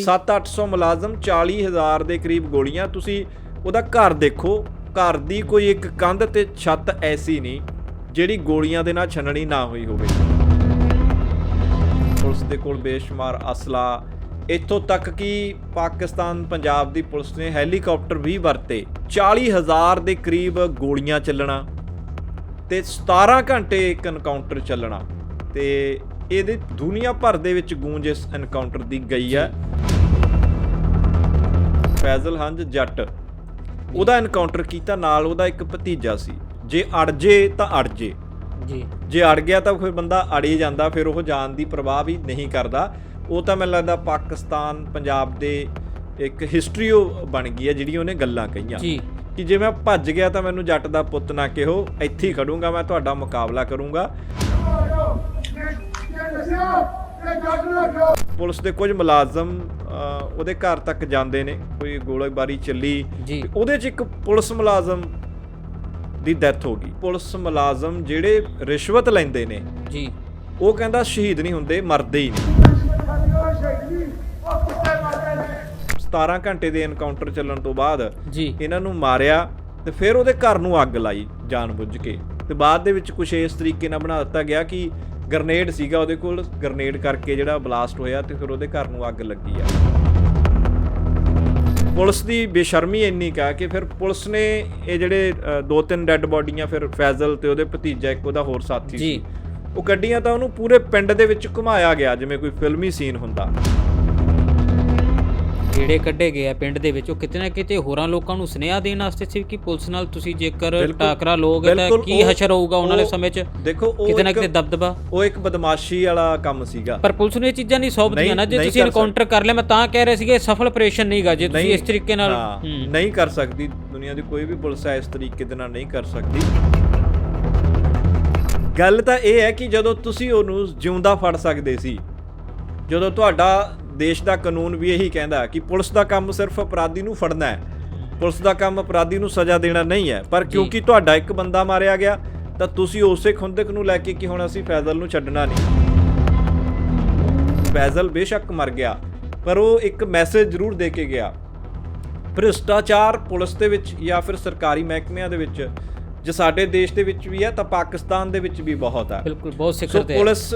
7-800 ਮੁਲਾਜ਼ਮ 40000 ਦੇ ਕਰੀਬ ਗੋਲੀਆਂ। ਤੁਸੀਂ ਉਹਦਾ ਘਰ ਦੇਖੋ। ਘਰ ਦੀ ਕੋਈ ਇੱਕ ਕੰਧ ਤੇ ਛੱਤ ਐਸੀ ਨਹੀਂ, ਜਿਹੜੀ ਗੋਲੀਆਂ ਦੇ ਨਾਲ ਛੰਨਣੀ ਨਾ ਹੋਈ ਹੋਵੇ। ਪੁਲਿਸ ਦੇ ਕੋਲ ਬੇਸ਼ੁਮਾਰ ਅਸਲਾ। ਇੱਥੋਂ ਤੱਕ ਕਿ ਪਾਕਿਸਤਾਨ ਪੰਜਾਬ ਦੀ ਪੁਲਿਸ ਨੇ ਹੈਲੀਕਾਪਟਰ ਵੀ ਵਰਤੇ। 40000 ਦੇ ਕਰੀਬ ਗੋਲੀਆਂ ਚੱਲਣਾ ਤੇ 17 ਘੰਟੇ ਇੱਕ ਐਨਕਾਊਂਟਰ ਚੱਲਣਾ। ਤੇ ਇਹਦੇ ਦੁਨੀਆ ਭਰ ਦੇ ਵਿੱਚ ਗੂੰਜ ਇਸ ਐਨਕਾਊਂਟਰ ਦੀ ਗਈ ਹੈ। ਫੈਜ਼ਲ ਹੰਜ ਜੱਟ। ਉਹਦਾ ਐਨਕਾਊਂਟਰ ਕੀਤਾ ਨਾਲ ਉਹਦਾ ਇੱਕ ਭਤੀਜਾ ਸੀ। ਜੇ ਅੜ ਜੇ ਤਾਂ ਅੜ ਜੇ। ਜੀ। ਜੇ ਅੜ ਗਿਆ ਤਾਂ ਫਿਰ ਬੰਦਾ ਅੜ ਹੀ ਜਾਂਦਾ ਫਿਰ ਉਹ ਜਾਨ ਦੀ ਪਰਵਾਹ ਵੀ ਨਹੀਂ ਕਰਦਾ। ਉਹ ਤਾਂ ਮੈਨੂੰ ਲੱਗਦਾ ਪਾਕਿਸਤਾਨ ਪੰਜਾਬ ਦੇ ਇੱਕ ਹਿਸਟਰੀ ਉਹ ਬਣ ਗਈ ਹੈ ਜਿਹੜੀ ਉਹਨੇ ਗੱਲਾਂ ਕਹੀਆਂ। ਜੀ। ਕਿ ਜੇ ਮੈਂ ਭੱਜ ਗਿਆ ਤਾਂ ਮੈਨੂੰ ਜੱਟ ਦਾ ਪੁੱਤ ਨਾ ਕਿਹੋ ਇੱਥੇ ਹੀ ਖੜੂੰਗਾ ਮੈਂ ਤੁਹਾਡਾ ਮੁਕਾਬਲਾ ਕਰੂੰਗਾ। ਪੁਲਿਸ ਦੇ ਕੁਝ ਮੁਲਾਜ਼ਮ ਉਹਦੇ ਘਰ ਤੱਕ ਜਾਂਦੇ ਨੇ ਕੋਈ ਗੋਲੀਬਾਰੀ ਚੱਲੀ ਉਹਦੇ 'ਚ ਇੱਕ ਪੁਲਿਸ ਮੁਲਾਜ਼ਮ ਦੀ ਡੈਥ ਹੋ ਗਈ। ਪੁਲਿਸ ਮੁਲਾਜ਼ਮ ਜਿਹੜੇ ਰਿਸ਼ਵਤ ਲੈਂਦੇ ਨੇ ਜੀ। ਉਹ ਕਹਿੰਦਾ ਸ਼ਹੀਦ ਨਹੀਂ ਹੁੰਦੇ ਮਰਦੇ ਹੀ ਨੇ 17 ਘੰਟੇ ਦੇ ਐਨਕਾਊਂਟਰ ਚੱਲਣ ਤੋਂ ਬਾਅਦ ਜੀ। ਇਹਨਾਂ ਨੂੰ ਮਾਰਿਆ ਤੇ ਫਿਰ ਉਹਦੇ ਘਰ ਨੂੰ ਅੱਗ ਲਾਈ ਜਾਣਬੁੱਝ ਕੇ। ਤੇ ਬਾਅਦ ਦੇ ਵਿੱਚ ਕੁਝ ਇਸ ਤਰੀਕੇ ਨਾਲ ਬਣਾ ਦਿੱਤਾ ਗਿਆ ਕਿ ਗ੍ਰਨੇਡ ਸੀਗਾ ਉਹਦੇ ਕੋਲ ਗ੍ਰਨੇਡ ਕਰਕੇ ਜਿਹੜਾ ਬਲਾਸਟ ਹੋਇਆ ਤੇ ਫਿਰ ਉਹਦੇ ਘਰ ਨੂੰ ਅੱਗ ਲੱਗੀ ਆ। ਪੁਲਿਸ ਦੀ ਬੇਸ਼ਰਮੀ ਇੰਨੀ ਕਾ ਕਿ ਫਿਰ ਪੁਲਿਸ ਨੇ ਇਹ ਜਿਹੜੇ ਦੋ ਤਿੰਨ ਡੈੱਡ ਬੋਡੀਆਂ ਫਿਰ ਫੈਜ਼ਲ ਤੇ ਉਹਦੇ ਭਤੀਜਾ ਇੱਕ ਉਹਦਾ ਹੋਰ ਸਾਥੀ। ਸੀ। ਉਹ ਗੱਡੀਆਂ ਤਾਂ ਉਹਨੂੰ ਪੂਰੇ ਪਿੰਡ ਦੇ ਵਿੱਚ ਘੁਮਾਇਆ ਗਿਆ ਜਿਵੇਂ ਕੋਈ ਫਿਲਮੀ ਸੀਨ ਹੁੰਦਾ। ਜਿਹੜੇ ਕੱਢੇ ਗਏ ਆ ਪਿੰਡ ਦੇ ਵਿੱਚ। ਉਹ ਕਿਤੇ ਨਾ ਕਿਤੇ ਹੋਰਾਂ ਲੋਕਾਂ ਨੂੰ ਸੁਨੇਹਾ ਦੇਣ ਵਾਸਤੇ ਸੀ ਕਿ ਪੁਲਿਸ ਨਾਲ ਤੁਸੀਂ ਜੇਕਰ ਟਾਕਰਾ ਲੋਗੇ ਤਾਂ ਕੀ ਹਸ਼ਰ ਹੋਊਗਾ ਉਹਨਾਂ ਦੇ ਸਮੇਂ 'ਚ? ਦੇਖੋ ਉਹ ਕਿਤੇ ਨਾ ਕਿਤੇ ਦਬਦਬਾ। ਉਹ ਇੱਕ ਬਦਮਾਸ਼ੀ ਵਾਲਾ ਕੰਮ ਸੀਗਾ। ਪਰ ਪੁਲਿਸ ਨੂੰ ਇਹ ਚੀਜ਼ਾਂ ਨਹੀਂ ਸੌਂਪਦੀਆਂ ਨਾ ਜੇ ਤੁਸੀਂ ਐਨਕਾਊਂਟਰ ਕਰ ਲਿਆ ਮੈਂ ਤਾਂ ਕਹਿ ਰਿਹਾ ਸੀ ਕਿ ਸਫਲ ਆਪਰੇਸ਼ਨ ਨਹੀਂਗਾ ਜੇ ਤੁਸੀਂ ਇਸ ਤਰੀਕੇ ਨਾਲ ਨਹੀਂ ਕਰ ਸਕਦੀ। ਦੁਨੀਆ ਦੀ ਕੋਈ ਵੀ ਪੁਲਿਸ ਇਸ ਤਰੀਕੇ ਦੇ ਨਾਲ ਨਹੀਂ ਕਰ ਸਕਦੀ। ਗੱਲ ਤਾਂ ਇਹ ਹੈ ਕਿ ਜਦੋਂ ਤੁਸੀਂ ਉਹਨੂੰ ਜਿਉਂਦਾ ਫੜ ਸਕਦੇ ਸੀ ਜਦੋਂ ਤੁਹਾਡਾ ਦੇਸ਼ ਦਾ ਕਾਨੂੰਨ ਵੀ ਇਹੀ ਕਹਿੰਦਾ ਕਿ ਪੁਲਿਸ ਦਾ ਕੰਮ ਸਿਰਫ ਅਪਰਾਧੀ ਨੂੰ ਫੜਨਾ ਹੈ। ਪੁਲਿਸ ਦਾ ਕੰਮ ਅਪਰਾਧੀ ਨੂੰ ਸਜ਼ਾ ਦੇਣਾ ਨਹੀਂ ਹੈ। ਪਰ ਕਿਉਂਕਿ ਤੁਹਾਡਾ ਇੱਕ ਬੰਦਾ ਮਾਰਿਆ ਗਿਆ ਤਾਂ ਤੁਸੀਂ ਉਸੇ ਖੁੰਦਕ ਨੂੰ ਲੈ ਕੇ ਕਿ ਹੁਣ ਅਸੀਂ ਫੈਜ਼ਲ ਨੂੰ ਛੱਡਣਾ ਨਹੀਂ। ਫੈਜ਼ਲ ਬੇਸ਼ੱਕ ਮਰ ਗਿਆ ਪਰ ਉਹ ਇੱਕ ਮੈਸੇਜ ਜ਼ਰੂਰ ਦੇ ਕੇ ਗਿਆ। ਭ੍ਰਿਸ਼ਟਾਚਾਰ ਪੁਲਿਸ ਦੇ ਵਿੱਚ ਜਾਂ ਫਿਰ ਸਰਕਾਰੀ ਮਹਿਕਮਿਆਂ ਦੇ ਵਿੱਚ ਜੇ ਸਾਡੇ ਦੇਸ਼ ਦੇ ਵਿੱਚ ਵੀ ਹੈ ਤਾਂ ਪਾਕਿਸਤਾਨ ਦੇ ਵਿੱਚ ਵੀ ਬਹੁਤ ਹੈ। ਬਿਲਕੁਲ ਬਹੁਤ ਸਿਖਰ ਤੇ। ਪੁਲਿਸ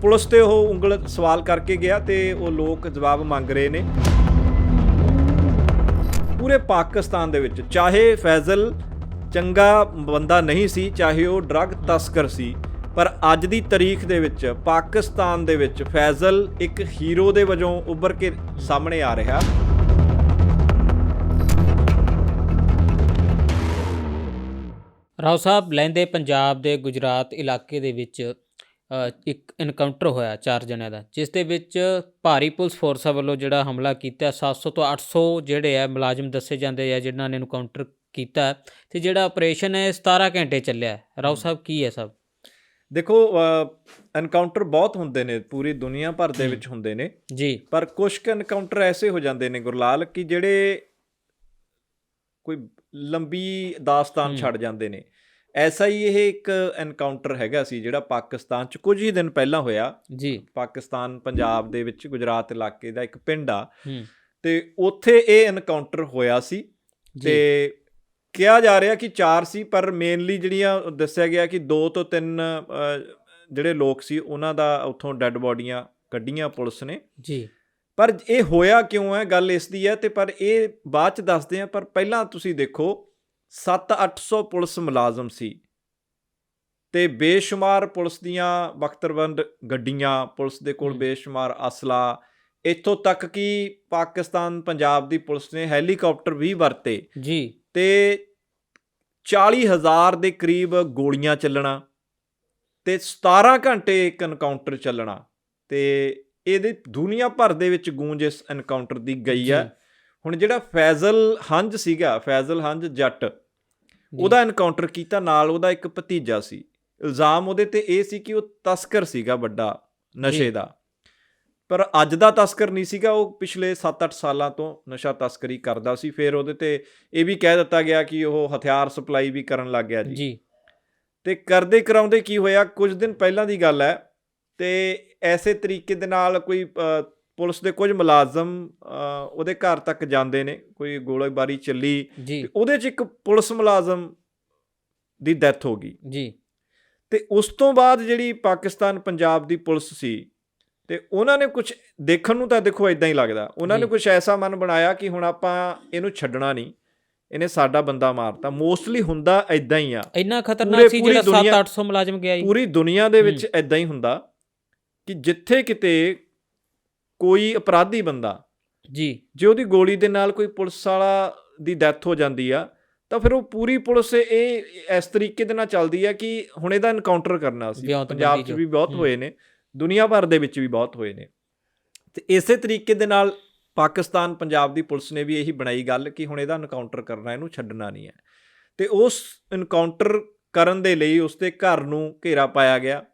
ਪੁਲਿਸ ਤੇ ਉਹ ਉਂਗਲ ਸਵਾਲ ਕਰਕੇ ਗਿਆ ਤੇ ਉਹ ਲੋਕ ਜਵਾਬ ਮੰਗ ਰਹੇ ਨੇ। ਪੂਰੇ ਪਾਕਿਸਤਾਨ ਦੇ ਵਿੱਚ ਚਾਹੇ ਫੈਜ਼ਲ ਚੰਗਾ ਬੰਦਾ ਨਹੀਂ ਸੀ ਚਾਹੇ ਉਹ ਡਰੱਗ ਤਸਕਰ ਸੀ ਪਰ ਅੱਜ ਦੀ ਤਾਰੀਖ ਦੇ ਵਿੱਚ ਪਾਕਿਸਤਾਨ ਦੇ ਵਿੱਚ ਫੈਜ਼ਲ ਇੱਕ ਹੀਰੋ ਦੇ ਵਜੋਂ ਉੱਭਰ ਕੇ ਸਾਹਮਣੇ ਆ ਰਿਹਾ। ਰਾਓ ਸਾਹਿਬ ਲਹਿੰਦੇ ਪੰਜਾਬ ਦੇ ਗੁਜਰਾਤ ਇਲਾਕੇ ਦੇ ਵਿੱਚ ਇੱਕ ਐਨਕਾਊਂਟਰ ਹੋਇਆ ਚਾਰ ਜਣਿਆਂ ਦਾ ਜਿਸ ਦੇ ਵਿੱਚ ਭਾਰੀ ਪੁਲਿਸ ਫੋਰਸਾਂ ਵੱਲੋਂ ਜਿਹੜਾ ਹਮਲਾ ਕੀਤਾ 700 ਤੋਂ 800 ਜਿਹੜੇ ਆ ਮੁਲਾਜ਼ਮ ਦੱਸੇ ਜਾਂਦੇ ਆ ਜਿਨ੍ਹਾਂ ਨੇ ਐਨਕਾਊਂਟਰ ਕੀਤਾ ਤੇ ਜਿਹੜਾ ਆਪਰੇਸ਼ਨ ਹੈ 17 ਘੰਟੇ ਚੱਲਿਆ। ਰਾਓ ਸਾਹਿਬ ਕੀ ਹੈ ਸਭ? ਦੇਖੋ ਐਨਕਾਊਂਟਰ ਬਹੁਤ ਹੁੰਦੇ ਨੇ ਪੂਰੀ ਦੁਨੀਆ ਭਰ ਦੇ ਵਿੱਚ ਹੁੰਦੇ ਨੇ। ਜੀ। ਪਰ ਕੁਝ ਕੁ ਐਨਕਾਊਂਟਰ ਐਸੇ ਹੋ ਜਾਂਦੇ ਨੇ ਗੁਰਲਾਲ ਕਿ ਜਿਹੜੇ ਕੋਈ ਲੰਬੀ ਦਾਸਤਾਨ। ਛੱਡ ਜਾਂਦੇ ਨੇ। ਐਸਾ ਹੀ ਇਹ ਇੱਕ ਐਨਕਾਊਂਟਰ ਹੈਗਾ ਸੀ ਜਿਹੜਾ ਪਾਕਿਸਤਾਨ ਚ ਕੁਝ ਹੀ ਦਿਨ ਪਹਿਲਾਂ ਹੋਇਆ। ਜੀ। ਪਾਕਿਸਤਾਨ ਪੰਜਾਬ ਦੇ ਵਿੱਚ ਗੁਜਰਾਤ ਇਲਾਕੇ ਦਾ ਇੱਕ ਪਿੰਡ ਆ। ਤੇ ਉੱਥੇ ਇਹ ਐਨਕਾਊਂਟਰ ਹੋਇਆ ਸੀ ਤੇ ਕਿਹਾ ਜਾ ਰਿਹਾ ਕਿ ਚਾਰ ਸੀ ਪਰ ਮੇਨਲੀ ਜਿਹੜੀਆਂ ਦੱਸਿਆ ਗਿਆ ਕਿ ਦੋ ਤੋਂ ਤਿੰਨ ਜਿਹੜੇ ਲੋਕ ਸੀ ਉਹਨਾਂ ਦਾ ਉੱਥੋਂ ਡੈੱਡ ਬੋਡੀਆਂ ਕੱਢੀਆਂ ਪੁਲਿਸ ਨੇ। ਜੀ। ਪਰ ਇਹ ਹੋਇਆ ਕਿਉਂ ਹੈ ਗੱਲ ਇਸ ਦੀ ਹੈ ਤੇ ਪਰ ਇਹ ਬਾਅਦ ਚ ਦੱਸਦੇ ਆ ਪਰ ਪਹਿਲਾਂ ਤੁਸੀਂ ਦੇਖੋ 7-800 ਪੁਲਿਸ ਮੁਲਾਜ਼ਮ ਸੀ ਤੇ ਬੇਸ਼ੁਮਾਰ ਪੁਲਿਸ ਦੀਆਂ ਬਖਤਰਬੰਦ ਗੱਡੀਆਂ ਪੁਲਿਸ ਦੇ ਕੋਲ। ਬੇਸ਼ੁਮਾਰ ਅਸਲਾ ਇੱਥੋਂ ਤੱਕ ਕਿ ਪਾਕਿਸਤਾਨ ਪੰਜਾਬ ਦੀ ਪੁਲਿਸ ਨੇ ਹੈਲੀਕਾਪਟਰ ਵੀ ਵਰਤੇ ਜੀ ਤੇ 40000 ਦੇ ਕਰੀਬ ਗੋਲੀਆਂ ਚੱਲਣਾ ਤੇ 17 ਘੰਟੇ ਇੱਕ ਐਨਕਾਊਂਟਰ ਚੱਲਣਾ ਤੇ ਇਹਦੇ ਦੁਨੀਆ ਭਰ ਦੇ ਵਿੱਚ ਗੂੰਜ ਇਸ ਐਨਕਾਊਂਟਰ ਦੀ ਗਈ ਜੀ, ਹੁਣ ਜਿਹੜਾ ਫੈਜ਼ਲ ਹੰਜ ਸੀਗਾ ਫੈਜ਼ਲ ਹੰਜ ਜੱਟ ਉਹਦਾ ਐਨਕਾਊਂਟਰ ਕੀਤਾ ਨਾਲ ਉਹਦਾ ਇੱਕ ਭਤੀਜਾ ਸੀ। ਇਲਜ਼ਾਮ ਉਹਦੇ ਤੇ ਇਹ ਸੀ ਕਿ ਉਹ ਤਸਕਰ ਸੀਗਾ ਵੱਡਾ ਨਸ਼ੇ। ਦਾ। ਪਰ ਅੱਜ ਦਾ ਤਸਕਰ ਨਹੀਂ ਸੀਗਾ ਉਹ ਪਿਛਲੇ 7-8 ਸਾਲਾਂ ਤੋਂ ਨਸ਼ਾ ਤਸਕਰੀ ਕਰਦਾ ਸੀ। ਫਿਰ ਉਹਦੇ ਤੇ ਇਹ ਵੀ ਕਹਿ ਦਿੱਤਾ ਗਿਆ ਕਿ ਉਹ ਹਥਿਆਰ ਸਪਲਾਈ ਵੀ ਕਰਨ ਲੱਗ ਗਿਆ ਜੀ। ਜੀ। ਤੇ ਕਰਦੇ ਕਰਾਉਂਦੇ ਕੀ ਹੋਇਆ? ਕੁਝ ਦਿਨ ਪਹਿਲਾਂ ਦੀ ਗੱਲ ਹੈ ਤੇ ਐਸੇ ਤਰੀਕੇ ਦੇ ਨਾਲ ਕੋਈ ਪੁਲਿਸ ਦੇ ਕੁਝ ਮੁਲਾਜ਼ਮ ਉਹਦੇ ਘਰ ਤੱਕ ਜਾਂਦੇ ਨੇ ਕੋਈ ਗੋਲੀਬਾਰੀ ਚੱਲੀ ਤੇ ਉਹਦੇ 'ਚ ਇੱਕ ਪੁਲਿਸ ਮੁਲਾਜ਼ਮ ਦੀ ਡੈਥ ਹੋ ਗਈ। ਜੀ। ਤੇ ਉਸ ਤੋਂ ਬਾਅਦ ਜਿਹੜੀ ਪਾਕਿਸਤਾਨ ਪੰਜਾਬ ਦੀ ਪੁਲਿਸ ਸੀ ਤੇ ਉਹਨਾਂ ਨੇ ਕੁਝ ਦੇਖਣ ਨੂੰ ਤਾਂ ਦੇਖੋ ਇਦਾਂ ਹੀ ਲੱਗਦਾ। ਉਹਨਾਂ ਨੇ। ਕੁਝ ਐਸਾ ਮਨ ਬਣਾਇਆ ਕਿ ਹੁਣ ਆਪਾਂ ਇਹਨੂੰ ਛੱਡਣਾ ਨਹੀਂ ਇਹਨੇ ਸਾਡਾ ਬੰਦਾ ਮਾਰਤਾ। ਮੋਸਟਲੀ ਹੁੰਦਾ ਇਦਾਂ ਹੀ ਆ। ਇੰਨਾ ਖਤਰਨਾਕ ਸੀ ਜਿਹੜਾ ਦੁਨੀਆ- 7-800 ਮੁਲਾਜ਼ਮ ਗਿਆ ਜੀ ਪੂਰੀ ਦੁਨੀਆ ਦੇ ਵਿੱਚ ਇਦਾਂ ਹੀ ਹੁੰਦਾ। ਕਿ ਜਿੱਥੇ ਕਿਤੇ ਕੋਈ ਅਪਰਾਧੀ ਬੰਦਾ ਜੀ। ਜੇ ਉਹਦੀ ਗੋਲੀ ਦੇ ਨਾਲ ਕੋਈ ਪੁਲਿਸ ਵਾਲਾ ਦੀ ਡੈਥ ਹੋ ਜਾਂਦੀ ਆ ਤਾਂ ਫਿਰ ਉਹ ਪੂਰੀ ਪੁਲਿਸ ਇਹ ਇਸ ਤਰੀਕੇ ਦੇ ਨਾਲ ਚੱਲਦੀ ਆ ਕਿ ਹੁਣ ਇਹਦਾ ਐਨਕਾਊਂਟਰ ਕਰਨਾ ਸੀ ਪੰਜਾਬ 'ਚ। ਵੀ ਬਹੁਤ। ਹੋਏ ਨੇ ਦੁਨੀਆ ਭਰ ਦੇ ਵਿੱਚ ਵੀ ਬਹੁਤ ਹੋਏ ਨੇ। ਤੇ ਇਸੇ ਤਰੀਕੇ ਦੇ ਨਾਲ ਪਾਕਿਸਤਾਨ ਪੰਜਾਬ ਦੀ ਪੁਲਿਸ ਨੇ ਵੀ ਇਹੀ ਬਣਾਈ ਗੱਲ ਕਿ ਹੁਣ ਇਹਦਾ ਐਨਕਾਊਂਟਰ ਕਰਨਾ ਇਹਨੂੰ ਛੱਡਣਾ ਨਹੀਂ ਹੈ। ਤੇ ਉਸ ਐਨਕਾਊਂਟਰ ਕਰਨ ਦੇ ਲਈ ਉਸ ਦੇ ਘਰ ਨੂੰ ਘੇਰਾ ਪਾਇਆ ਗਿਆ।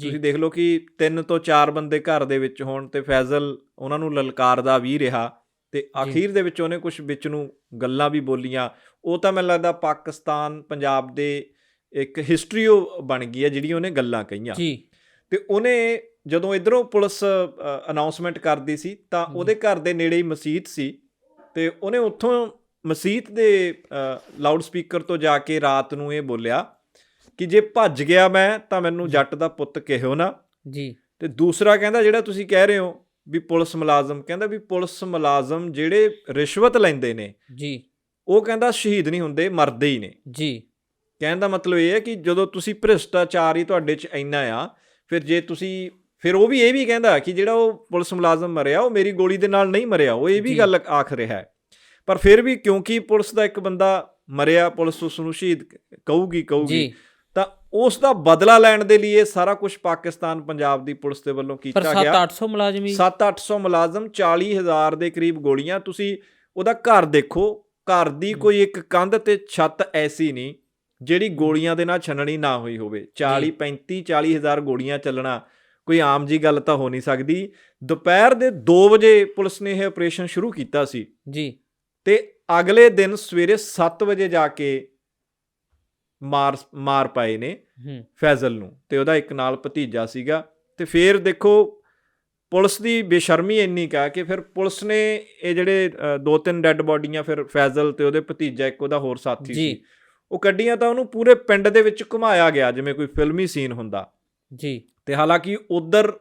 ਤੁਸੀਂ ਦੇਖ ਲਓ ਕਿ ਤਿੰਨ ਤੋਂ ਚਾਰ ਬੰਦੇ ਘਰ ਦੇ ਵਿੱਚ ਹੋਣ ਤੇ ਫੈਜ਼ਲ ਉਹਨਾਂ ਨੂੰ ਲਲਕਾਰਦਾ ਵੀ ਰਿਹਾ ਤੇ ਅਖੀਰ ਦੇ ਵਿੱਚ ਉਹਨੇ ਕੁਝ ਵਿੱਚ ਨੂੰ ਗੱਲਾਂ ਵੀ ਬੋਲੀਆਂ। ਉਹ ਤਾਂ ਮੈਨੂੰ ਲੱਗਦਾ ਪਾਕਿਸਤਾਨ ਪੰਜਾਬ ਦੇ ਇੱਕ ਹਿਸਟਰੀ ਉਹ ਬਣ ਗਈ ਹੈ ਜਿਹੜੀ ਉਹਨੇ ਗੱਲਾਂ ਕਹੀਆਂ। ਜੀ। ਤੇ ਉਹਨੇ ਜਦੋਂ ਇਧਰੋਂ ਪੁਲਿਸ ਅਨਾਉਂਸਮੈਂਟ ਕਰਦੀ ਸੀ ਤਾਂ। ਉਹਦੇ ਘਰ ਦੇ ਨੇੜੇ ਹੀ ਮਸਜਿਦ ਸੀ ਤੇ ਉਹਨੇ ਉੱਥੋਂ ਮਸਜਿਦ ਦੇ ਲਾਊਡ ਸਪੀਕਰ ਤੋਂ ਜਾ ਕੇ ਰਾਤ ਨੂੰ ਇਹ ਬੋਲਿਆ ਕਿ ਜੇ ਭੱਜ ਗਿਆ ਮੈਂ ਤਾਂ ਮੈਨੂੰ ਜੱਟ ਦਾ ਪੁੱਤ ਕਿਹੋ ਨਾ। ਜੀ। ਤੇ ਦੂਸਰਾ ਕਹਿੰਦਾ ਜਿਹੜਾ ਤੁਸੀਂ ਕਹਿ ਰਹੇ ਹੋ ਵੀ ਪੁਲਿਸ ਮੁਲਾਜ਼ਮ ਕਹਿੰਦਾ ਵੀ ਪੁਲਿਸ ਮੁਲਾਜ਼ਮ ਜਿਹੜੇ ਰਿਸ਼ਵਤ ਲੈਂਦੇ ਨੇ ਜੀ। ਉਹ ਕਹਿੰਦਾ ਸ਼ਹੀਦ ਨਹੀਂ ਹੁੰਦੇ ਮਰਦੇ ਹੀ ਨੇ। ਜੀ। ਕਹਿਣ ਦਾ ਮਤਲਬ ਇਹ ਹੈ ਕਿ ਜਦੋਂ ਤੁਸੀਂ ਭ੍ਰਿਸ਼ਟਾਚਾਰ ਹੀ ਤੁਹਾਡੇ 'ਚ ਇੰਨਾ ਆ ਫਿਰ ਜੇ ਤੁਸੀਂ ਫਿਰ ਉਹ ਵੀ ਇਹ ਵੀ ਕਹਿੰਦਾ ਕਿ ਜਿਹੜਾ ਉਹ ਪੁਲਿਸ ਮੁਲਾਜ਼ਮ ਮਰਿਆ ਉਹ ਮੇਰੀ ਗੋਲੀ ਦੇ ਨਾਲ ਨਹੀਂ ਮਰਿਆ ਉਹ ਇਹ ਵੀ। ਗੱਲ ਆਖ ਰਿਹਾ ਹੈ। ਪਰ ਫਿਰ ਵੀ ਕਿਉਂਕਿ ਪੁਲਿਸ ਦਾ ਇੱਕ ਬੰਦਾ ਮਰਿਆ ਪੁਲਿਸ ਉਸ ਨੂੰ ਸ਼ਹੀਦ ਕਹੂਗੀ ਕਹੂਗੀ। ਉਸ ਦਾ ਬਦਲਾ ਲੈਣ ਦੇ ਲਈ ਇਹ ਸਾਰਾ ਕੁਝ ਪਾਕਿਸਤਾਨ ਪੰਜਾਬ ਦੀ ਪੁਲਿਸ ਦੇ ਵੱਲੋਂ ਪਰ ਕੀਤਾ ਗਿਆ 7-800 ਮੁਲਾਜ਼ਮ ਹੀ 7-800 ਮੁਲਾਜ਼ਮ 40000 ਦੇ ਕਰੀਬ ਗੋਲੀਆਂ। ਤੁਸੀਂ ਉਹਦਾ ਘਰ ਦੇਖੋ ਘਰ ਦੀ। ਕੋਈ ਇੱਕ ਕੰਧ ਤੇ ਛੱਤ ਐਸੀ ਨਹੀਂ ਜਿਹੜੀ ਗੋਲੀਆਂ ਦੇ ਨਾਲ ਛਣਣੀ ਨਾ ਹੋਈ ਹੋਵੇ। 40 35 40000 ਗੋਲੀਆਂ ਚੱਲਣਾ ਕੋਈ ਆਮ ਜੀ ਗੱਲ ਤਾਂ ਹੋ ਨਹੀਂ ਸਕਦੀ। ਦੁਪਹਿਰ ਦੇ 2 ਵਜੇ ਪੁਲਿਸ ਨੇ ਇਹ ਆਪਰੇਸ਼ਨ ਸ਼ੁਰੂ ਕੀਤਾ ਸੀ। ਜੀ। ਤੇ ਅਗਲੇ ਦਿਨ ਸਵੇਰੇ 7 ਵਜੇ ਜਾ ਕੇ ਮਾਰ ਮਾਰ ਪਾਏ ਨੇ ਫੈਜ਼ਲ ਨੂੰ ਤੇ ਉਹਦਾ ਇੱਕ ਨਾਲ ਭਤੀਜਾ ਸੀਗਾ ਤੇ ਫਿਰ ਦੇਖੋ ਪੁਲਿਸ ਦੀ ਬੇਸ਼ਰਮੀ ਇੰਨੀ ਕਾ ਕਿ ਫਿਰ ਪੁਲਿਸ ਨੇ ਇਹ ਜਿਹੜੇ ਦੋ ਤਿੰਨ ਡੈੱਡ ਬਾਡੀਆਂ ਫਿਰ ਫੈਜ਼ਲ ਤੇ ਉਹਦੇ ਭਤੀਜਾ ਇੱਕ ਉਹਦਾ ਹੋਰ ਸਾਥੀ। ਸੀ। ਉਹ ਕੱਢੀਆਂ ਤਾਂ ਉਹਨੂੰ ਪੂਰੇ ਪਿੰਡ ਦੇ ਵਿੱਚ ਘੁਮਾਇਆ ਗਿਆ ਜਿਵੇਂ ਕੋਈ ਫਿਲਮੀ ਸੀਨ ਹੁੰਦਾ। ਜੀ। ਤੇ ਹਾਲਾਂਕਿ ਉਧਰ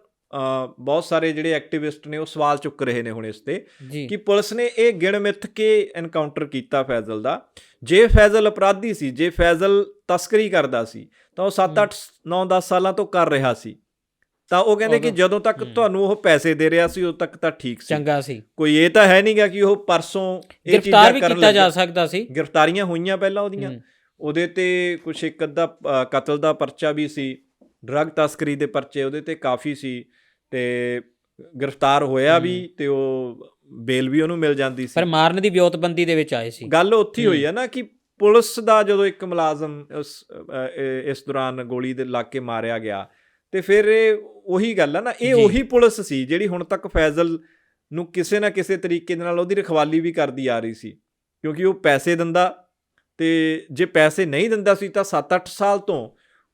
ਬਹੁਤ ਸਾਰੇ ਜਿਹੜੇ ਐਕਟਿਵਿਸਟ ਨੇ ਉਹ ਸਵਾਲ ਚੁੱਕ ਰਹੇ ਨੇ ਹੁਣ ਇਸ ਤੇ ਕਿ ਪੁਲਿਸ ਨੇ ਇਹ ਗਿਣ ਮਿੱਥ ਕੇ ਐਨਕਾਊਂਟਰ ਕੀਤਾ ਫੈਜ਼ਲ ਦਾ। ਜੇ ਫੈਜ਼ਲ ਅਪਰਾਧੀ ਸੀ ਜੇ ਫੈਜ਼ਲ ਤਸਕਰੀ ਕਰਦਾ ਸੀ ਤਾਂ ਉਹ 7 8 9 10 ਸਾਲਾਂ ਤੋਂ ਕਰ ਰਿਹਾ ਸੀ। ਤਾਂ ਉਹ ਕਹਿੰਦੇ ਕਿ ਜਦੋਂ ਤੱਕ। ਤੁਹਾਨੂੰ ਉਹ ਪੈਸੇ ਦੇ ਰਿਹਾ ਸੀ ਉਦੋਂ ਤੱਕ ਤਾਂ ਠੀਕ ਸੀ। ਚੰਗਾ ਸੀ। ਕੋਈ ਇਹ ਤਾਂ ਹੈ ਨਹੀਂਗਾ ਕਿ ਉਹ ਪਰਸੋਂ ਇਹ ਗ੍ਰਿਫਤਾਰ ਵੀ ਚੀਜ਼ਾਂ ਕਰਨ ਕੀਤਾ ਜਾ ਸਕਦਾ ਸੀ। ਗ੍ਰਿਫਤਾਰੀਆਂ ਹੋਈਆਂ ਪਹਿਲਾਂ ਉਹਦੀਆਂ। ਉਹਦੇ ਤੇ ਕੁਝ ਇੱਕ ਅੱਧਾ ਕਤਲ ਦਾ ਪਰਚਾ ਵੀ ਸੀ। ਡਰੱਗ ਤਸਕਰੀ ਦੇ ਪਰਚੇ ਉਹਦੇ ਤੇ ਕਾਫੀ ਸੀ। ਤੇ ਗ੍ਰਿਫਤਾਰ ਹੋਇਆ ਵੀ ਹੂੰ। ਤੇ ਉਹ ਬੇਲ ਵੀ ਉਹਨੂੰ ਮਿਲ ਜਾਂਦੀ ਸੀ ਪਰ ਮਾਰਨ ਦੀ ਵਿਉਂਤਬੰਦੀ ਦੇ ਵਿੱਚ ਆਏ ਸੀ ਗੱਲ ਉੱਥੇ ਹੀ ਹੂੰ। ਹੋਈ ਆ ਨਾ ਕਿ ਪੁਲਿਸ ਦਾ ਜਦੋਂ ਇੱਕ ਮੁਲਾਜ਼ਮ ਉਸ ਇਸ ਦੌਰਾਨ ਗੋਲੀ ਦੇ ਲਾ ਕੇ ਮਾਰਿਆ ਗਿਆ ਤੇ ਫਿਰ ਇਹ ਉਹੀ ਗੱਲ ਆ ਨਾ ਇਹ। ਉਹੀ ਪੁਲਿਸ ਸੀ ਜਿਹੜੀ ਹੁਣ ਤੱਕ ਫੈਜ਼ਲ ਨੂੰ ਕਿਸੇ ਨਾ ਕਿਸੇ ਤਰੀਕੇ ਦੇ ਨਾਲ ਉਹਦੀ ਰਖਵਾਲੀ ਵੀ ਕਰਦੀ ਆ ਰਹੀ ਸੀ ਕਿਉਂਕਿ ਉਹ ਪੈਸੇ ਦਿੰਦਾ ਤੇ ਜੇ ਪੈਸੇ ਨਹੀਂ ਦਿੰਦਾ ਸੀ ਤਾਂ 7-8 ਸਾਲ ਤੋਂ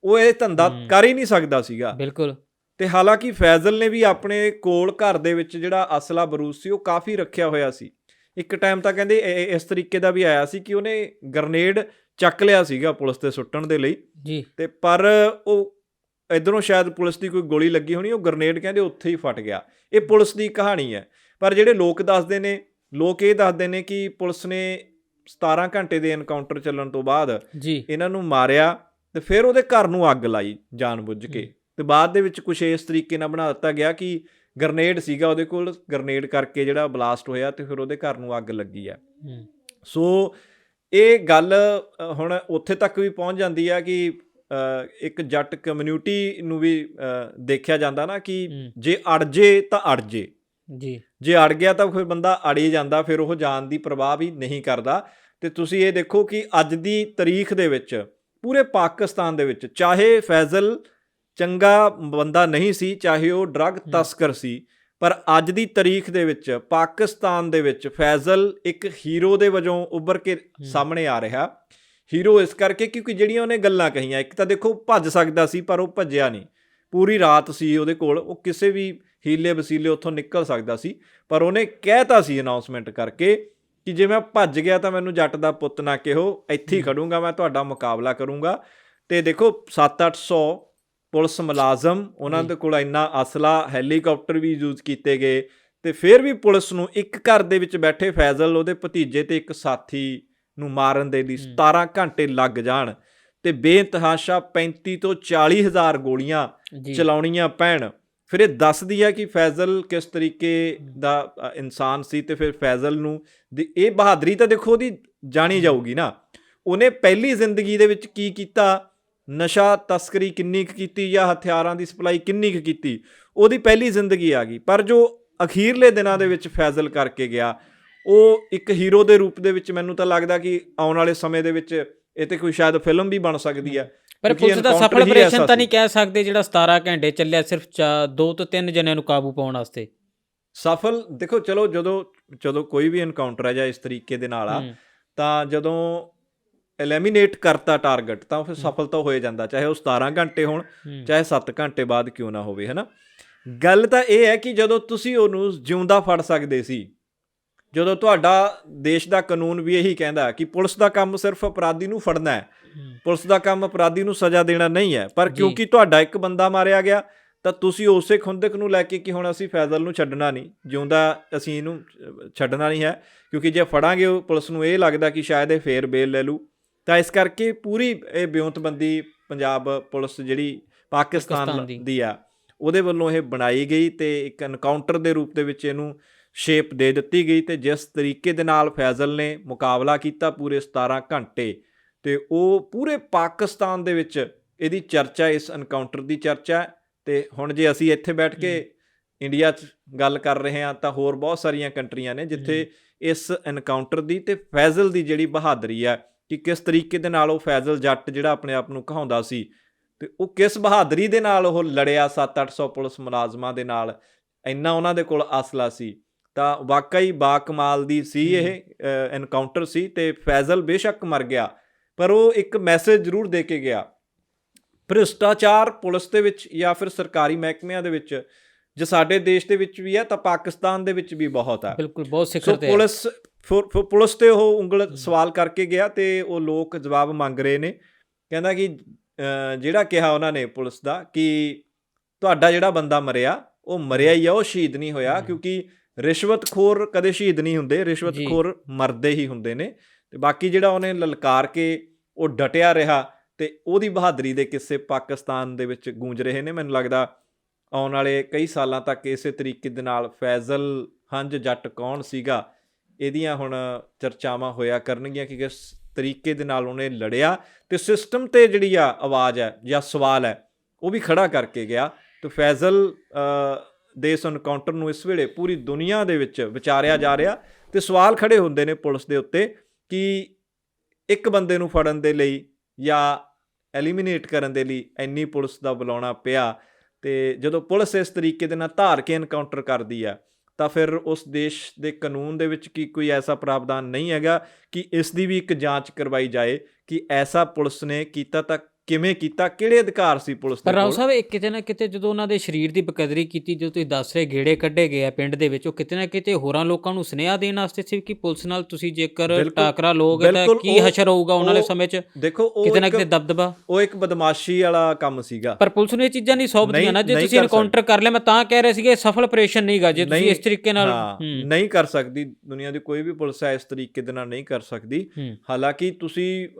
ਉਹ ਇਹ ਧੰਦਾ ਹੂੰ। ਕਰ ਹੀ ਨਹੀਂ ਸਕਦਾ ਸੀਗਾ ਬਿਲਕੁਲ ਤੇ ਹਾਲਾਂਕਿ ਫੈਜ਼ਲ ਨੇ ਵੀ ਆਪਣੇ ਕੋਲ ਘਰ ਦੇ ਵਿੱਚ ਜਿਹੜਾ ਅਸਲਾ ਬਰੂਦ ਸੀ ਉਹ ਕਾਫੀ ਰੱਖਿਆ ਹੋਇਆ ਸੀ। ਇੱਕ ਟਾਈਮ ਤਾਂ ਕਹਿੰਦੇ ਇਸ ਤਰੀਕੇ ਦਾ ਵੀ ਆਇਆ ਸੀ ਕਿ ਉਹਨੇ ਗ੍ਰਨੇਡ ਚੱਕ ਲਿਆ ਸੀਗਾ ਪੁਲਿਸ ਤੇ ਸੁੱਟਣ ਦੇ ਲਈ। ਜੀ। ਤੇ ਪਰ ਉਹ ਇਧਰੋਂ ਸ਼ਾਇਦ ਪੁਲਿਸ ਦੀ ਕੋਈ ਗੋਲੀ ਲੱਗੀ ਹੋਣੀ ਉਹ ਗ੍ਰਨੇਡ ਕਹਿੰਦੇ ਉੱਥੇ ਹੀ ਫਟ ਗਿਆ। ਇਹ ਪੁਲਿਸ ਦੀ ਕਹਾਣੀ ਹੈ। ਪਰ ਜਿਹੜੇ ਲੋਕ ਦੱਸਦੇ ਨੇ ਲੋਕ ਇਹ ਦੱਸਦੇ ਨੇ ਕਿ ਪੁਲਿਸ ਨੇ 17 ਘੰਟੇ ਦੇ ਐਨਕਾਊਂਟਰ ਚੱਲਣ ਤੋਂ ਬਾਅਦ ਜੀ। ਇਹਨਾਂ ਨੂੰ ਮਾਰਿਆ ਤੇ ਫਿਰ ਉਹਦੇ ਘਰ ਨੂੰ ਅੱਗ ਲਾਈ ਜਾਣਬੁੱਝ ਕੇ। ਹੂੰ। ਤੇ ਬਾਅਦ ਦੇ ਵਿੱਚ ਕੁਝ ਇਸ ਤਰੀਕੇ ਨਾਲ ਬਣਾ ਦਿੱਤਾ ਗਿਆ ਕਿ ਗ੍ਰਨੇਡ ਸੀਗਾ ਉਹਦੇ ਕੋਲ ਗ੍ਰਨੇਡ ਕਰਕੇ ਜਿਹੜਾ ਬਲਾਸਟ ਹੋਇਆ ਤੇ ਫਿਰ ਉਹਦੇ ਘਰ ਨੂੰ ਅੱਗ ਲੱਗੀ ਆ। ਸੋ ਇਹ ਗੱਲ ਹੁਣ ਉੱਥੇ ਤੱਕ ਵੀ ਪਹੁੰਚ ਜਾਂਦੀ ਆ ਕਿ ਇੱਕ ਜੱਟ ਕਮਿਊਨਿਟੀ ਨੂੰ ਵੀ ਦੇਖਿਆ ਜਾਂਦਾ ਨਾ ਕਿ। ਜੇ ਅੜ ਜੇ ਤਾਂ ਅੜ ਜੇ। ਜੀ। ਜੇ ਅੜ ਗਿਆ ਤਾਂ ਫਿਰ ਬੰਦਾ ਅੜੀ ਜਾਂਦਾ ਫਿਰ ਉਹ ਜਾਨ ਦੀ ਪਰਵਾਹ ਵੀ ਨਹੀਂ ਕਰਦਾ। ਤੇ ਤੁਸੀਂ ਇਹ ਦੇਖੋ ਕਿ ਅੱਜ ਦੀ ਤਾਰੀਖ ਦੇ ਵਿੱਚ ਪੂਰੇ ਪਾਕਿਸਤਾਨ ਦੇ ਵਿੱਚ ਚਾਹੇ ਫੈਜ਼ਲ ਚੰਗਾ ਬੰਦਾ ਨਹੀਂ ਸੀ ਚਾਹੇ ਉਹ ਡਰੱਗ। ਤਸਕਰ ਸੀ ਪਰ ਅੱਜ ਦੀ ਤਾਰੀਖ ਦੇ ਵਿੱਚ ਪਾਕਿਸਤਾਨ ਦੇ ਵਿੱਚ ਫੈਜ਼ਲ ਇੱਕ ਹੀਰੋ ਦੇ ਵਜੋਂ ਉੱਭਰ ਕੇ ਸਾਹਮਣੇ ਆ ਰਿਹਾ। ਹੀਰੋ ਇਸ ਕਰਕੇ ਕਿਉਂਕਿ ਜਿਹੜੀਆਂ ਉਹਨੇ ਗੱਲਾਂ ਕਹੀਆਂ ਇੱਕ ਤਾਂ ਦੇਖੋ ਭੱਜ ਸਕਦਾ ਸੀ ਪਰ ਉਹ ਭੱਜਿਆ ਨਹੀਂ। ਪੂਰੀ ਰਾਤ ਸੀ ਉਹਦੇ ਕੋਲ ਉਹ ਕਿਸੇ ਵੀ ਹੀਲੇ ਵਸੀਲੇ ਉੱਥੋਂ ਨਿਕਲ ਸਕਦਾ ਸੀ ਪਰ ਉਹਨੇ ਕਹਿਤਾ ਸੀ ਅਨਾਉਂਸਮੈਂਟ ਕਰਕੇ ਕਿ ਜੇ ਮੈਂ ਭੱਜ ਗਿਆ ਤਾਂ ਮੈਨੂੰ ਜੱਟ ਦਾ ਪੁੱਤ ਨਾ ਕਿਹੋ ਇੱਥੇ ਹੀ ਖੜੂੰਗਾ ਮੈਂ ਤੁਹਾਡਾ ਮੁਕਾਬਲਾ ਕਰੂੰਗਾ। ਤੇ ਦੇਖੋ 7-800 ਪੁਲਿਸ ਮੁਲਾਜ਼ਮ ਉਹਨਾਂ। ਦੇ ਕੋਲ ਇੰਨਾ ਅਸਲਾ ਹੈਲੀਕਾਪਟਰ ਵੀ ਯੂਜ਼ ਕੀਤੇ ਗਏ ਤੇ ਫਿਰ ਵੀ ਪੁਲਿਸ ਨੂੰ ਇੱਕ ਘਰ ਦੇ ਵਿੱਚ ਬੈਠੇ ਫੈਜ਼ਲ ਉਹਦੇ ਭਤੀਜੇ ਤੇ ਇੱਕ ਸਾਥੀ ਨੂੰ ਮਾਰਨ ਦੇ ਲਈ ਹੂੰ। 17 ਘੰਟੇ ਲੱਗ ਜਾਣ ਤੇ ਬੇਇੰਤਹਾਸ਼ਾ 35 ਤੋਂ 40 ਹਜ਼ਾਰ ਗੋਲੀਆਂ ਚਲਾਉਣੀਆਂ ਪੈਣ। ਫਿਰ ਇਹ ਦੱਸਦੀ ਹੈ ਕਿ ਫੈਜ਼ਲ ਕਿਸ ਤਰੀਕੇ ਦਾ ਇਨਸਾਨ ਸੀ ਤੇ ਫਿਰ ਫੈਜ਼ਲ ਨੂੰ ਦੀ ਇਹ ਬਹਾਦਰੀ ਤਾਂ ਦੇਖੋ ਉਹਦੀ ਜਾਣੀ ਜਾਊਗੀ ਨਾ। ਉਹਨੇ ਪਹਿਲੀ ਜ਼ਿੰਦਗੀ ਦੇ ਵਿੱਚ ਕੀ ਕੀਤਾ? ਨਸ਼ਾ ਤਸਕਰੀ ਕਿੰਨੀ ਕੁ ਕੀਤੀ ਜਾਂ ਹਥਿਆਰਾਂ ਦੀ ਸਪਲਾਈ ਕਿੰਨੀ ਕੁ ਕੀਤੀ ਉਹਦੀ ਪਹਿਲੀ ਜ਼ਿੰਦਗੀ ਆ ਗਈ। ਪਰ ਜੋ ਅਖੀਰਲੇ ਦਿਨਾਂ ਦੇ ਵਿੱਚ ਫੈਜ਼ਲ ਕਰਕੇ ਗਿਆ ਉਹ ਇੱਕ ਹੀਰੋ ਦੇ ਰੂਪ ਦੇ ਵਿੱਚ ਮੈਨੂੰ ਤਾਂ ਲੱਗਦਾ ਕਿ ਆਉਣ ਵਾਲੇ ਸਮੇਂ ਦੇ ਵਿੱਚ ਇਹ ਤੇ ਕੋਈ ਸ਼ਾਇਦ ਫਿਲਮ ਵੀ ਬਣ ਸਕਦੀ ਹੈ ਪਰ ਪੁਲਿਸ ਦਾ ਸਫਲ ਆਪਰੇਸ਼ਨ ਤਾਂ। ਨਹੀਂ ਕਹਿ ਸਕਦੇ ਜਿਹੜਾ 17 ਘੰਟੇ ਚੱਲਿਆ ਸਿਰਫ 2 ਤੋਂ 3 ਜਣਿਆਂ ਨੂੰ ਕਾਬੂ ਪਾਉਣ ਵਾਸਤੇ। ਸਫਲ ਦੇਖੋ ਚਲੋ ਜਦੋਂ ਜਦੋਂ ਕੋਈ ਵੀ ਐਨਕਾਊਂਟਰ ਹੈ ਜਾਂ ਇਸ ਤਰੀਕੇ ਦੇ ਨਾਲ ਆ ਤਾਂ ਜਦੋਂ ਐਲੀਮੀਨੇਟ ਕਰਤਾ ਟਾਰਗੇਟ ਤਾਂ ਫਿਰ ਸਫਲ ਤਾਂ ਹੋਏ ਜਾਂਦਾ ਚਾਹੇ ਉਹ 17 ਘੰਟੇ ਹੋਣ ਚਾਹੇ 7 ਘੰਟੇ ਬਾਅਦ ਕਿਉਂ ਨਾ ਹੋਵੇ ਹਨਾ? ਗੱਲ ਤਾਂ ਇਹ ਹੈ ਕਿ ਜਦੋਂ ਤੁਸੀਂ ਉਹਨੂੰ ਜਿਉਂਦਾ ਫੜ ਸਕਦੇ ਸੀ ਜਦੋਂ ਤੁਹਾਡਾ ਦੇਸ਼ ਦਾ ਕਾਨੂੰਨ ਵੀ ਇਹੀ ਕਹਿੰਦਾ ਕਿ ਪੁਲਿਸ ਦਾ ਕੰਮ ਸਿਰਫ ਅਪਰਾਧੀ ਨੂੰ ਫੜਨਾ ਹੈ ਪੁਲਿਸ ਦਾ ਕੰਮ ਅਪਰਾਧੀ ਨੂੰ ਸਜ਼ਾ ਦੇਣਾ ਨਹੀਂ ਹੈ ਪਰ। ਕਿਉਂਕਿ ਤੁਹਾਡਾ ਇੱਕ ਬੰਦਾ ਮਾਰਿਆ ਗਿਆ ਤਾਂ ਤੁਸੀਂ ਉਸੇ ਖੁੰਦਕ ਨੂੰ ਲੈ ਕੇ ਕਿ ਹੁਣ ਅਸੀਂ ਫੈਜ਼ਲ ਨੂੰ ਛੱਡਣਾ ਨਹੀਂ ਜਿਉਂਦਾ ਅਸੀਂ ਇਹਨੂੰ ਛੱਡਣਾ ਨਹੀਂ ਹੈ ਕਿਉਂਕਿ ਜੇ ਫੜਾਂਗੇ ਉਹ ਪੁਲਿਸ ਨੂੰ ਇਹ ਲੱਗਦਾ ਕਿ ਸ਼ਾਇਦ ਇਹ ਫੇਰ ਬੇਲ ਲੈ ਲੂ ਤਾਂ ਇਸ ਕਰਕੇ ਪੂਰੀ ਇਹ ਬਿਉਂਤਬੰਦੀ ਪੰਜਾਬ ਪੁਲਿਸ ਜਿਹੜੀ ਪਾਕਿਸਤਾਨ ਦੀ। ਆ ਉਹਦੇ ਵੱਲੋਂ ਇਹ ਬਣਾਈ ਗਈ ਤੇ ਇੱਕ ਐਨਕਾਊਂਟਰ ਦੇ ਰੂਪ ਦੇ ਵਿੱਚ ਇਹਨੂੰ ਸ਼ੇਪ ਦੇ ਦਿੱਤੀ ਗਈ ਤੇ ਜਿਸ ਤਰੀਕੇ ਦੇ ਨਾਲ ਫੈਜ਼ਲ ਨੇ ਮੁਕਾਬਲਾ ਕੀਤਾ ਪੂਰੇ 17 ਘੰਟੇ ਤੇ ਉਹ ਪੂਰੇ ਪਾਕਿਸਤਾਨ ਦੇ ਵਿੱਚ ਇਹਦੀ ਚਰਚਾ ਇਸ ਐਨਕਾਊਂਟਰ ਦੀ ਚਰਚਾ ਤੇ ਹੁਣ ਜੇ ਅਸੀਂ ਇੱਥੇ ਬੈਠ ਕੇ ਇੰਡੀਆ 'ਚ ਗੱਲ ਕਰ ਰਹੇ ਹਾਂ ਤਾਂ ਹੋਰ ਬਹੁਤ ਸਾਰੀਆਂ ਕੰਟਰੀਆਂ ਨੇ ਜਿੱਥੇ ਇਸ ਐਨਕਾਊਂਟਰ ਦੀ ਤੇ ਫੈਜ਼ਲ ਦੀ ਜਿਹੜੀ ਬਹਾਦਰੀ ਹੈ ਕਿ ਕਿਸ ਤਰੀਕੇ ਦੇ ਨਾਲ ਉਹ ਫੈਜ਼ਲ ਜੱਟ ਜਿਹੜਾ ਆਪਣੇ ਆਪ ਨੂੰ ਕਹਾਉਂਦਾ ਸੀ ਤੇ ਉਹ ਕਿਸ ਬਹਾਦਰੀ ਦੇ ਨਾਲ ਉਹ ਲੜਿਆ 7-800 ਪੁਲਿਸ ਮੁਲਾਜ਼ਮਾਂ ਦੇ ਨਾਲ ਇੰਨਾ ਉਹਨਾਂ ਦੇ ਕੋਲ ਅਸਲਾ ਸੀ। ਤਾਂ ਵਾਕਈ ਬਾਕਮਾਲ ਦੀ ਸੀ ਇਹ ਐਨਕਾਊਂਟਰ ਸੀ ਤੇ ਫੈਜ਼ਲ ਬੇਸ਼ੱਕ ਮਰ ਗਿਆ ਪਰ ਉਹ ਇੱਕ ਮੈਸੇਜ ਜ਼ਰੂਰ ਦੇ ਕੇ ਗਿਆ। ਭ੍ਰਿਸ਼ਟਾਚਾਰ ਪੁਲਿਸ ਦੇ ਵਿੱਚ ਜਾਂ ਫਿਰ ਸਰਕਾਰੀ ਮਹਿਕਮਿਆਂ ਦੇ ਵਿੱਚ ਜੇ ਸਾਡੇ ਦੇਸ਼ ਦੇ ਵਿੱਚ ਵੀ ਹੈ ਤਾਂ ਪਾਕਿਸਤਾਨ ਦੇ ਵਿੱਚ ਵੀ ਬਹੁਤ ਹੈ। ਬਿਲਕੁਲ ਬਹੁਤ ਸਿਖਰ ਤੇ। ਪੁਲਿਸ ਫਿਰ- ਫਿਰ ਪੁਲਿਸ ਤੇ ਉਹ ਉਂਗਲ ਸਵਾਲ ਕਰਕੇ ਗਿਆ ਤੇ ਉਹ ਲੋਕ ਜਵਾਬ ਮੰਗ ਰਹੇ ਨੇ। ਕਹਿੰਦਾ ਕਿ ਜਿਹੜਾ ਕਿਹਾ ਉਹਨਾਂ ਨੇ ਪੁਲਿਸ ਦਾ ਕਿ ਤੁਹਾਡਾ ਜਿਹੜਾ ਬੰਦਾ ਮਰਿਆ ਉਹ ਮਰਿਆ ਹੀ ਆ ਉਹ ਸ਼ਹੀਦ ਨਹੀਂ ਹੋਇਆ। ਕਿਉਂਕਿ ਰਿਸ਼ਵਤਖੋਰ ਕਦੇ ਸ਼ਹੀਦ ਨਹੀਂ ਹੁੰਦੇ ਰਿਸ਼ਵਤਖੋਰ ਮਰਦੇ ਹੀ ਹੁੰਦੇ ਨੇ। ਤੇ ਬਾਕੀ ਜਿਹੜਾ ਉਹਨੇ ਲਲਕਾਰ ਕੇ ਉਹ ਡਟਿਆ ਰਿਹਾ ਤੇ ਉਹਦੀ ਬਹਾਦਰੀ ਦੇ ਕਿੱਸੇ ਪਾਕਿਸਤਾਨ ਦੇ ਵਿੱਚ ਗੂੰਜ ਰਹੇ ਨੇ। ਮੈਨੂੰ ਲੱਗਦਾ ਆਉਣ ਵਾਲੇ ਕਈ ਸਾਲਾਂ ਤੱਕ ਇਸੇ ਤਰੀਕੇ ਦੇ ਨਾਲ ਫੈਜ਼ਲ ਹੰਜ ਜੱਟ ਕੌਣ ਸੀਗਾ ਇਹਦੀਆਂ ਹੁਣ ਚਰਚਾਵਾਂ ਹੋਇਆ ਕਰਨਗੀਆਂ ਕਿ ਕਿਸ ਤਰੀਕੇ ਦੇ ਨਾਲ ਉਹਨੇ ਲੜਿਆ ਤੇ ਸਿਸਟਮ ਤੇ ਜਿਹੜੀ ਆ ਆਵਾਜ਼ ਹੈ ਜਾਂ ਸਵਾਲ ਹੈ, ਉਹ ਵੀ ਖੜਾ ਕਰਕੇ ਗਿਆ। ਤੇ ਫੈਜ਼ਲ ਦੇ ਇਸ ਐਨਕਾਊਂਟਰ ਨੂੰ ਇਸ ਵੇਲੇ ਪੂਰੀ ਦੁਨੀਆ ਦੇ ਵਿੱਚ ਵਿਚਾਰਿਆ ਜਾ ਰਿਹਾ ਤੇ ਸਵਾਲ ਖੜੇ ਹੁੰਦੇ ਨੇ ਪੁਲਿਸ ਦੇ ਉੱਤੇ ਕਿ ਇੱਕ ਬੰਦੇ ਨੂੰ ਫੜਨ ਦੇ ਲਈ ਜਾਂ ਐਲੀਮੀਨੇਟ ਕਰਨ ਦੇ ਲਈ ਇੰਨੀ ਪੁਲਿਸ ਦਾ ਬੁਲਾਉਣਾ ਪਿਆ ਤੇ ਜਦੋਂ ਪੁਲਿਸ ਇਸ ਤਰੀਕੇ ਦੇ ਨਾਲ ਧਾਰ ਕੇ ਐਨਕਾਊਂਟਰ ਕਰਦੀ ਆ ਤਾਂ ਫਿਰ ਉਸ ਦੇਸ਼ ਦੇ ਕਾਨੂੰਨ ਦੇ ਵਿੱਚ ਕੀ ਕੋਈ ਐਸਾ ਪ੍ਰਾਵਧਾਨ ਨਹੀਂ ਹੈਗਾ ਕਿ ਇਸ ਦੀ ਵੀ ਇੱਕ ਜਾਂਚ ਕਰਵਾਈ ਜਾਏ ਕਿ ਐਸਾ ਪੁਲਿਸ ਨੇ ਕੀਤਾ ਤਾਂ ਕਿਵੇਂ ਕੀਤਾ ਕਿਹੜੇ ਅਧਿਕਾਰ ਸੀ ਪੁਲਿਸ ਦੇ ਪਰ ਰਾਓ ਕੋਲ? ਸਾਹਿਬ ਇਹ ਕਿਤੇ ਨਾ ਕਿਤੇ ਜਦੋਂ ਉਹਨਾਂ ਦੇ ਸਰੀਰ ਦੀ ਬਕਦਰੀ ਕੀਤੀ ਜੋ ਤੁਸੀਂ ਦੱਸ ਰਹੇ ਗੇੜੇ ਕੱਢੇ ਗਏ ਆ ਪਿੰਡ ਦੇ ਵਿੱਚ ਉਹ ਕਿਤੇ ਨਾ ਕਿਤੇ ਹੋਰਾਂ ਲੋਕਾਂ ਨੂੰ ਸੁਨੇਹਾ ਦੇਣ ਵਾਸਤੇ ਸੀ ਕਿ ਪੁਲਿਸ ਨਾਲ ਤੁਸੀਂ ਜੇਕਰ ਬਿਲਕੁਲ- ਟਾਕਰਾ ਲੋਗੇ ਤਾਂ ਬਿਲਕੁਲ ਕੀ ਉਹ- ਹਸ਼ਰ ਹੋਊਗਾ ਉਹਨਾਂ ਵਾਲੇ ਉਹ ਸਮੇਂ 'ਚ? ਦੇਖੋ ਉਹ ਕਿਤੇ ਨਾ ਇੱਕ- ਕਿਤੇ ਦਬਦਬਾ। ਉਹ ਇੱਕ ਬਦਮਾਸ਼ੀ ਵਾਲਾ ਕੰਮ ਸੀਗਾ। ਪਰ ਪੁਲਿਸ ਨੂੰ ਇਹ ਚੀਜ਼ਾਂ ਨਹੀਂ ਸੌਂਪਦੀਆਂ ਨਹੀਂ- ਨਾ ਜੇ ਨਹੀਂ ਤੁਸੀਂ ਕਰ ਐਨਕਾਊਂਟਰ ਕਰ ਲਿਆ ਮੈਂ ਤਾਂ ਕਹਿ ਰਿਹਾ ਸੀਗਾ ਇਹ ਸਫਲ ਆਪਰੇਸ਼ਨ ਨਹੀਂਗਾ ਜੇ ਤੁਸੀਂ ਨਹੀਂ- ਇਸ ਤਰੀਕੇ ਨਾਲ ਹਾਂ, ਹੂੰ, ਨਹੀਂ ਕਰ ਸਕਦੀ। ਦੁਨੀਆ ਦੀ ਕੋਈ ਵੀ ਪੁਲਿਸ ਹੈ ਇਸ ਤਰੀਕੇ ਦੇ ਨਾਲ ਨਹੀਂ ਕਰ ਸਕਦੀ। ਹੂੰ, ਹਾਲਾਂਕਿ ਤੁਸੀਂ ਅ,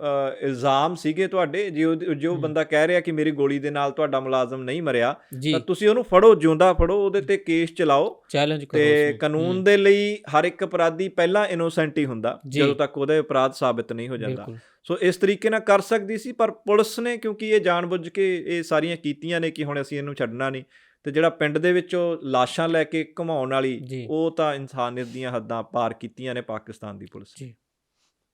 ਇਲਜ਼ਾਮ ਸੀਗੇ ਤੁਹਾਡੇ ਜੋ ਜੋ। ਬੰਦਾ ਕਹਿ ਰਿਹਾ ਕਿ ਮੇਰੀ ਗੋਲੀ ਦੇ ਨਾਲ ਤੁਹਾਡਾ ਮੁਲਾਜ਼ਮ ਨਹੀਂ ਮਰਿਆ ਤਾਂ ਤੁਸੀਂ ਉਹਨੂੰ ਫੜੋ ਜਿਉਂਦਾ ਫੜੋ ਉਹਦੇ ਤੇ ਕੇਸ ਚਲਾਓ ਚੈਲੰਜ ਕਰੋ ਤੇ। ਕਾਨੂੰਨ ਦੇ ਲਈ ਹਰ ਇੱਕ ਅਪਰਾਧੀ ਪਹਿਲਾਂ ਇਨੋਸੈਂਟ ਹੀ ਹੁੰਦਾ। ਜਦੋਂ ਤੱਕ ਉਹਦਾ ਅਪਰਾਧ ਸਾਬਿਤ ਨਹੀਂ ਹੋ ਜਾਂਦਾ ਸੋ ਇਸ ਤਰੀਕੇ ਨਾਲ ਕਰ ਸਕਦੀ ਸੀ ਪਰ ਪੁਲਿਸ ਨੇ ਕਿਉਂਕਿ ਇਹ ਜਾਣਬੁੱਝ ਕੇ ਇਹ ਸਾਰੀਆਂ ਕੀਤੀਆਂ ਨੇ ਕਿ ਹੁਣ ਅਸੀਂ ਇਹਨੂੰ ਛੱਡਣਾ ਨਹੀਂ ਤੇ ਜਿਹੜਾ ਪਿੰਡ ਦੇ ਵਿੱਚੋਂ ਲਾਸ਼ਾਂ ਲੈ ਕੇ ਘੁਮਾਉਣ ਵਾਲੀ। ਉਹ ਤਾਂ ਇਨਸਾਨੀਅਤ ਦੀਆਂ ਹੱਦਾਂ ਪਾਰ ਕੀਤੀਆਂ ਨੇ ਪਾਕਿਸਤਾਨ ਦੀ ਪੁਲਿਸ। ਜੀ